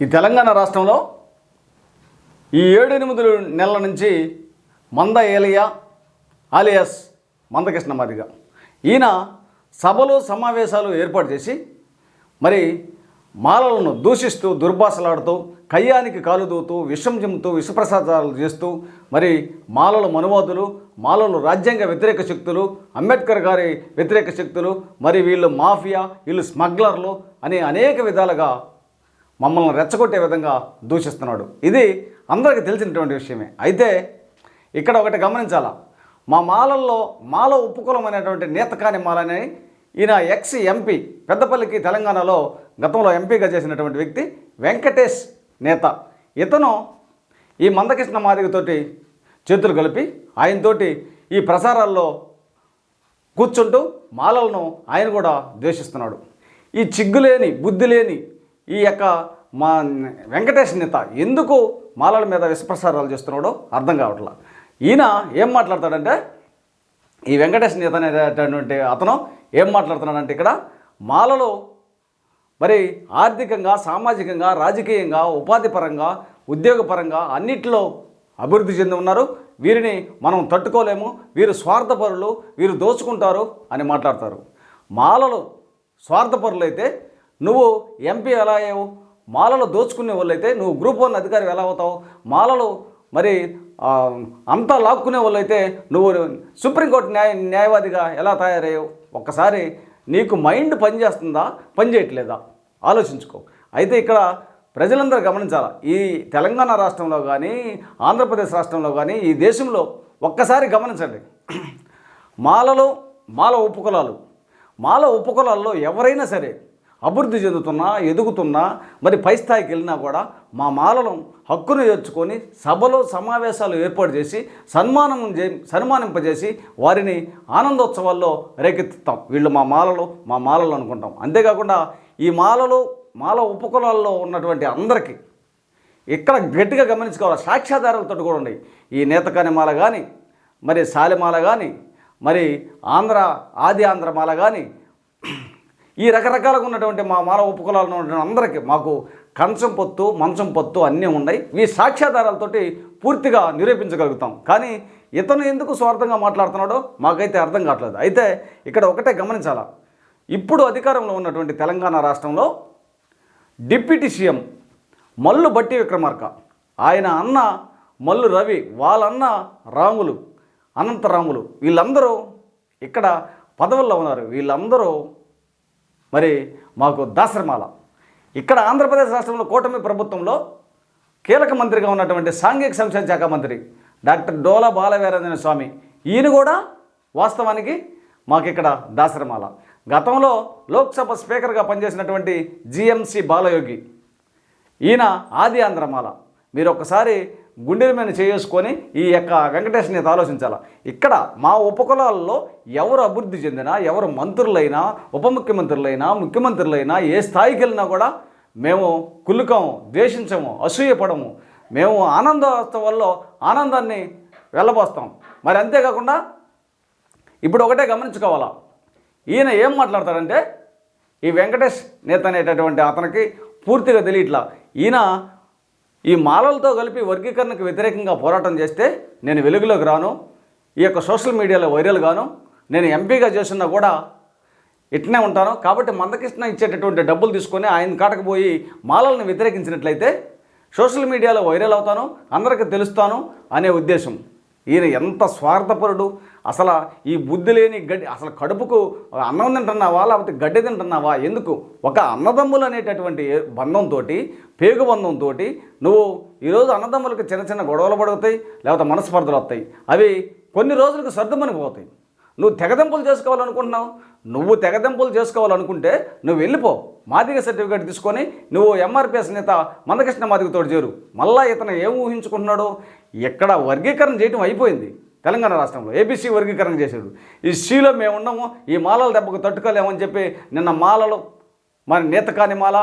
ఈ తెలంగాణ రాష్ట్రంలో ఈ ఏడు ఎనిమిది నెలల నుంచి మంద ఏలియా ఆలియాస్ మందకృష్ణ మాదిగ. ఈయన సభలు సమావేశాలు ఏర్పాటు చేసి మరి మాలలను దూషిస్తూ దుర్భాషలాడుతూ కయ్యానికి కాలు దూతూ విషం చిమ్ముతూ విషప్రసాదాలు చేస్తూ మరి మాలలు మనువాదులు మాలలు రాజ్యాంగ వ్యతిరేక శక్తులు అంబేద్కర్ గారి వ్యతిరేక శక్తులు మరి వీళ్ళు మాఫియా వీళ్ళు స్మగ్లర్లు అని అనేక విధాలుగా మమ్మల్ని రెచ్చగొట్టే విధంగా దూషిస్తున్నాడు. ఇది అందరికీ తెలిసినటువంటి విషయమే. అయితే ఇక్కడ ఒకటి గమనించాలా? మా మాలల్లో మాల ఉపకులం అనేటువంటి నేతకాని మాలని ఈయన ఎక్స్ ఎంపీ పెద్దపల్లికి తెలంగాణలో గతంలో ఎంపీగా చేసినటువంటి వ్యక్తి వెంకటేష్ నేత. ఇతను ఈ మందకృష్ణ మాదిగతోటి చేతులు కలిపి ఆయనతోటి ఈ ప్రసారాల్లో కూర్చుంటూ మాలలను ఆయన కూడా ద్వేషిస్తున్నాడు. ఈ చిగ్గులేని బుద్ధి లేని ఈ యొక్క మా వెంకటేష్ నేత ఎందుకు మాలల మీద విషప్రసారాలు చేస్తున్నాడో అర్థం కావట్లా. ఈయన ఏం మాట్లాడతాడంటే ఈ వెంకటేష్ నేత అనేటటువంటి అతను ఏం మాట్లాడుతున్నాడంటే ఇక్కడ మాలలో మరి ఆర్థికంగా సామాజికంగా రాజకీయంగా ఉపాధి పరంగా ఉద్యోగపరంగా అన్నిటిలో అభివృద్ధి చెంది ఉన్నారు. వీరిని మనం తట్టుకోలేము వీరు స్వార్థపరులు వీరు దోచుకుంటారు అని మాట్లాడతారు. మాలలు స్వార్థపరులు అయితే నువ్వు ఎంపీ ఎలా అయ్యావు? మాలలో దోచుకునే వాళ్ళైతే నువ్వు గ్రూప్ వన్ అధికారి ఎలా అవుతావు? మాలలు మరి అంతా లాక్కునే వాళ్ళైతే నువ్వు సుప్రీంకోర్టు న్యాయ న్యాయవాదిగా ఎలా తయారయ్యావు? ఒక్కసారి నీకు మైండ్ పనిచేస్తుందా? పనిచేయట్లేదా? ఆలోచించుకో. అయితే ఇక్కడ ప్రజలందరూ గమనించాలి? ఈ తెలంగాణ రాష్ట్రంలో కానీ ఆంధ్రప్రదేశ్ రాష్ట్రంలో కానీ ఈ దేశంలో ఒక్కసారి గమనించండి. మాలలో మాల ఉపకులాలు. మాల ఉపకులాల్లో ఎవరైనా సరే అభివృద్ధి చెందుతున్నా ఎదుగుతున్నా మరి పై స్థాయికి వెళ్ళినా కూడా మా మాలను హక్కును చేర్చుకొని సభలో సమావేశాలు ఏర్పాటు చేసి సన్మానం చే సన్మానింపజేసి వారిని ఆనందోత్సవాల్లో రేకెత్తుతాం. వీళ్ళు మా మాలలు మా మాలలు అనుకుంటాం. అంతేకాకుండా ఈ మాలలు మాల ఉపకులాల్లో ఉన్నటువంటి అందరికీ ఇక్కడ గట్టిగా గమనించుకోవాలి. సాక్ష్యాధారాలతో కూడా ఉన్నాయి. ఈ నేతకాని మాల కానీ మరి సాలిమాల కానీ మరి ఆంధ్ర ఆది ఆంధ్ర మాల కానీ ఈ రకరకాలుగా ఉన్నటువంటి మా మాల ఉపకులాలను ఉన్నటువంటి అందరికీ మాకు కంచం పొత్తు మంచం పొత్తు అన్నీ ఉన్నాయి. ఈ సాక్ష్యాధారాలతోటి పూర్తిగా నిరూపించగలుగుతాం. కానీ ఇతను ఎందుకు స్వార్థంగా మాట్లాడుతున్నాడో మాకైతే అర్థం కావట్లేదు. అయితే ఇక్కడ ఒకటే గమనించాలా? ఇప్పుడు అధికారంలో ఉన్నటువంటి తెలంగాణ రాష్ట్రంలో డిప్యూటీ సీఎం మల్లు బట్టి విక్రమార్క ఆయన అన్న మల్లు రవి వాళ్ళన్న రాములు అనంతరాములు వీళ్ళందరూ ఇక్కడ పదవుల్లో ఉన్నారు. వీళ్ళందరూ మరి మాకు దాసరమాల. ఇక్కడ ఆంధ్రప్రదేశ్ రాష్ట్రంలో కూటమి ప్రభుత్వంలో కీలక మంత్రిగా ఉన్నటువంటి సాంఘిక సంక్షేమ శాఖ మంత్రి డాక్టర్ డోలా బాలవీరంజన స్వామి. ఈయన కూడా వాస్తవానికి మాకు ఇక్కడ దాసరమాల. గతంలో లోక్సభ స్పీకర్గా పనిచేసినటువంటి జిఎంసి బాలయోగి. ఈయన ఆది ఆంధ్రమాల. మీరు ఒక్కసారి గుండెల మీద చేసుకొని ఈ యొక్క వెంకటేష్ నేత ఆలోచించాల? ఇక్కడ మా ఉపకులాల్లో ఎవరు అభివృద్ధి చెందినా ఎవరు మంత్రులైనా ఉప ముఖ్యమంత్రులైనా ముఖ్యమంత్రులైనా ఏ స్థాయికి వెళ్ళినా కూడా మేము కులుకము ద్వేషించము అసూయపడము. మేము ఆనందోత్సవాల్లో ఆనందాన్ని వెళ్ళబోస్తాం. మరి అంతేకాకుండా ఇప్పుడు ఒకటే గమనించుకోవాలా? ఈయన ఏం మాట్లాడతాడంటే ఈ వెంకటేష్ నేత అనేటటువంటి అతనికి పూర్తిగా తెలియట్లా. ఈయన ఈ మాలలతో కలిపి వర్గీకరణకు వ్యతిరేకంగా పోరాటం చేస్తే నేను వెలుగులోకి రాను ఈ యొక్క సోషల్ మీడియాలో వైరల్ గాను నేను ఎంపీగా చేస్తున్నా కూడా ఇట్నే ఉంటాను. కాబట్టి మందకృష్ణ ఇచ్చేటటువంటి డబ్బులు తీసుకొని ఆయన కాటకు పోయి మాలలను వ్యతిరేకించినట్లయితే సోషల్ మీడియాలో వైరల్ అవుతాను అందరికీ తెలుస్తాను అనే ఉద్దేశం. ఈయన ఎంత స్వార్థపరుడు అసలు ఈ బుద్ధి లేని గడ్డి అసలు కడుపుకు అన్నం తింటున్నావా లేకపోతే గడ్డి తింటున్నావా ఎందుకు? ఒక అన్నదమ్ములు అనేటటువంటి బంధంతో పేగు బంధంతో నువ్వు ఈరోజు అన్నదమ్ములకు చిన్న చిన్న గొడవలు పడుగుతాయి లేకపోతే మనస్పర్ధలు వస్తాయి. అవి కొన్ని రోజులకు సర్దుమని పోతాయి. నువ్వు తెగదెంపులు చేసుకోవాలనుకుంటున్నావు? నువ్వు తెగదెంపులు చేసుకోవాలనుకుంటే నువ్వు వెళ్ళిపో. మాదిగ సర్టిఫికేట్ తీసుకొని నువ్వు ఎంఆర్పిఎస్ నేత మందకృష్ణ మాదిగతోడు చేరు. మళ్ళా ఇతను ఏం ఊహించుకుంటున్నాడు? ఎక్కడ వర్గీకరణ చేయటం అయిపోయింది. తెలంగాణ రాష్ట్రంలో ఏబీసీ వర్గీకరణ చేశాడు ఈ సీలో మేము ఉన్నాము ఈ మాలల దెబ్బకు తట్టుకోలేమని చెప్పి నిన్న మాలలు మరి నేత కాని మాల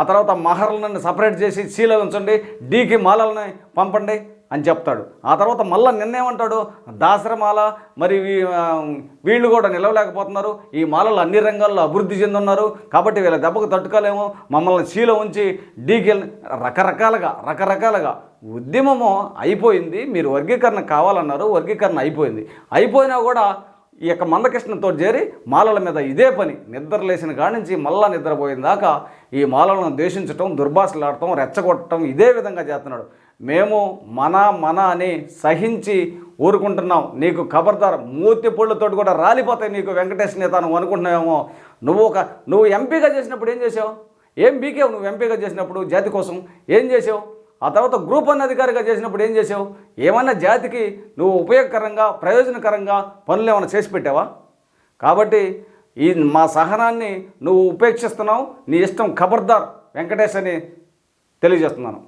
ఆ తర్వాత మహర్లను సపరేట్ చేసి సీలో ఉంచండి డీకి మాలలని పంపండి. అని చెప్తాడు. ఆ తర్వాత మళ్ళీ నిన్నేమంటాడు? దాసరమాల మరి వీ- వీళ్ళు కూడా నిలవలేకపోతున్నారు. ఈ మాలలు అన్ని రంగాల్లో అభివృద్ధి చెందున్నారు. కాబట్టి వీళ్ళ దెబ్బకు తట్టుకోలేము. మమ్మల్ని శీలో ఉంచి డీకెల్ రకరకాలుగా రకరకాలుగా ఉద్యమము అయిపోయింది. మీరు వర్గీకరణ కావాలన్నారు. వర్గీకరణ అయిపోయింది. అయిపోయినా కూడా ఈ యొక్క మందకృష్ణతో చేరి మాలల మీద ఇదే పని. నిద్ర లేచిన నుంచి మళ్ళా నిద్రపోయిన దాకా ఈ మాలలను ద్వేషించటం దుర్భాషలాడటం రెచ్చగొట్టడం ఇదే విధంగా చేస్తున్నాడు. మేము మన మన అని సహించి ఊరుకుంటున్నాం. నీకు ఖబర్దార్ మూతి పళ్ళుతోటి కూడా రాలిపోతాయి నీకు వెంకటేష్ నేత నువ్వు అనుకుంటున్నావేమో. నువ్వు ఒక నువ్వు ఎంపీగా చేసినప్పుడు ఏం చేసావు? ఏం బీకేవు నువ్వు ఎంపీగా చేసినప్పుడు జాతి కోసం? ఏం చేసావు? ఆ తర్వాత గ్రూప్ వన్ అధికారిగా చేసినప్పుడు ఏం చేసావు? ఏమన్నా జాతికి నువ్వు ఉపయోగకరంగా ప్రయోజనకరంగా పనులు ఏమైనా చేసి పెట్టావా? కాబట్టి ఈ మా సహనాన్ని నువ్వు ఉపేక్షిస్తున్నావు నీ ఇష్టం ఖబర్దార్ వెంకటేష్ అని తెలియజేస్తున్నాను.